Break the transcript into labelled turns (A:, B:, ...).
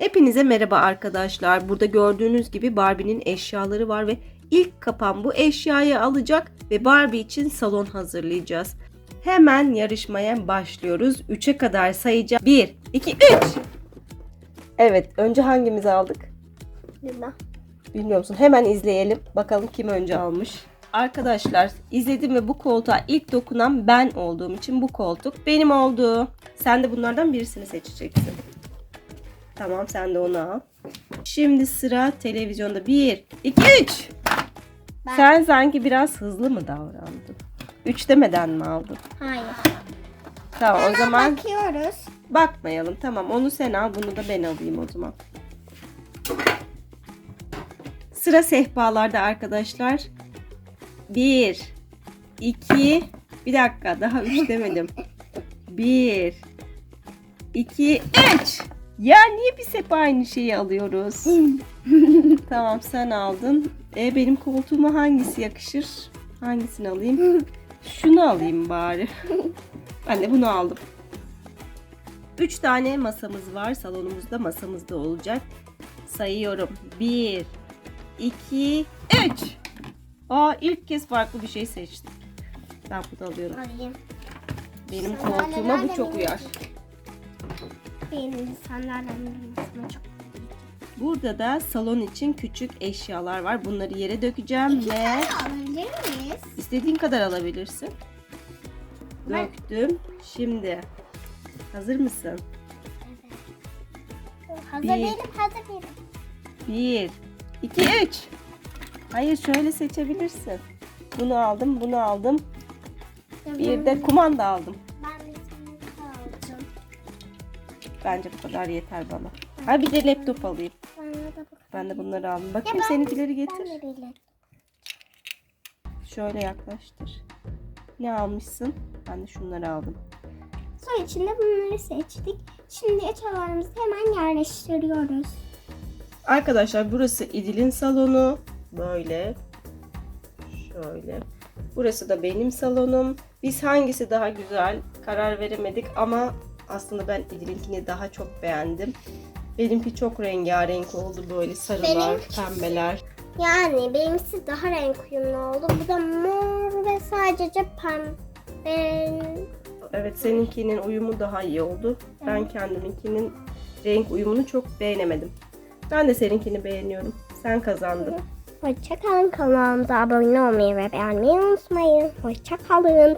A: Hepinize merhaba arkadaşlar. Burada gördüğünüz gibi Barbie'nin eşyaları var ve ilk kapan bu eşyayı alacak ve Barbie için salon hazırlayacağız. Hemen yarışmaya başlıyoruz. 3'e kadar sayacağım. 1, 2, 3. Evet, önce hangimizi aldık?
B: Lila.
A: Bilmiyor musun? Hemen izleyelim. Bakalım kim önce almış. Arkadaşlar izledim ve bu koltuğa ilk dokunan ben olduğum için bu koltuk benim oldu. Sen de bunlardan birisini seçeceksin. Tamam sen de onu al. Şimdi sıra televizyonda. 1, 2, 3.
B: Ben-
A: Sen sanki biraz hızlı mı davrandın? 3 demeden mi aldın?
B: Hayır.
A: Tamam o zaman
B: Bakıyoruz.
A: bakmayalım. Tamam onu sen al bunu da ben alayım o zaman. Sıra sehpalarda arkadaşlar. 1 2 bir dakika daha 3 demedim. 1 2 3 Ya niye biz hep aynı şeyi alıyoruz? tamam sen aldın. E benim koltuğuma hangisi yakışır? Hangisini alayım? Şunu alayım bari. Ben de bunu aldım. 3 tane masamız var. Salonumuzda masamızda olacak. Sayıyorum. 1 2 3 Aa ilk kez farklı bir şey seçtim. Ben bunu alıyorum.
B: Alayım.
A: Benim koltuğuma bu çok uyar.
B: İnsanlardan çok.
A: Burada da salon için küçük eşyalar var. Bunları yere dökeceğim
B: İki
A: ve
B: tane alabilir miyiz?
A: istediğin kadar alabilirsin.
B: Ben-
A: Döktüm. Şimdi hazır mısın?
B: Hazır
A: Bir.
B: değilim, hazır değilim.
A: 1 2 3 Hayır şöyle seçebilirsin. Bunu aldım, bunu aldım. Bir de kumanda aldım. Bence bu kadar yeter bana. Ha bir de laptop alayım.
B: Ben de
A: bunları aldım. Bakayım
B: ben-
A: seninkileri getir. Şöyle yaklaştır. Ne almışsın? Ben de şunları aldım.
B: Sonra içinde bunları seçtik. Şimdi eşyalarımızı hemen yerleştiriyoruz.
A: Arkadaşlar burası İdil'in salonu. Böyle. Şöyle. Burası da benim salonum. Biz hangisi daha güzel karar veremedik ama aslında ben İdil'inkini daha çok beğendim. Benimki çok rengarenk oldu böyle sarılar,
B: Benimki-
A: pembeler.
B: Yani benimkisi daha renk uyumlu oldu. Bu da mor ve sadece pembe.
A: Evet seninkinin uyumu daha iyi oldu. Ben kendiminkinin renk uyumunu çok beğenemedim. Ben de seninkini beğeniyorum. Sen kazandın.
B: Hoşçakalın kanalımıza abone olmayı ve beğenmeyi unutmayın. Hoşçakalın.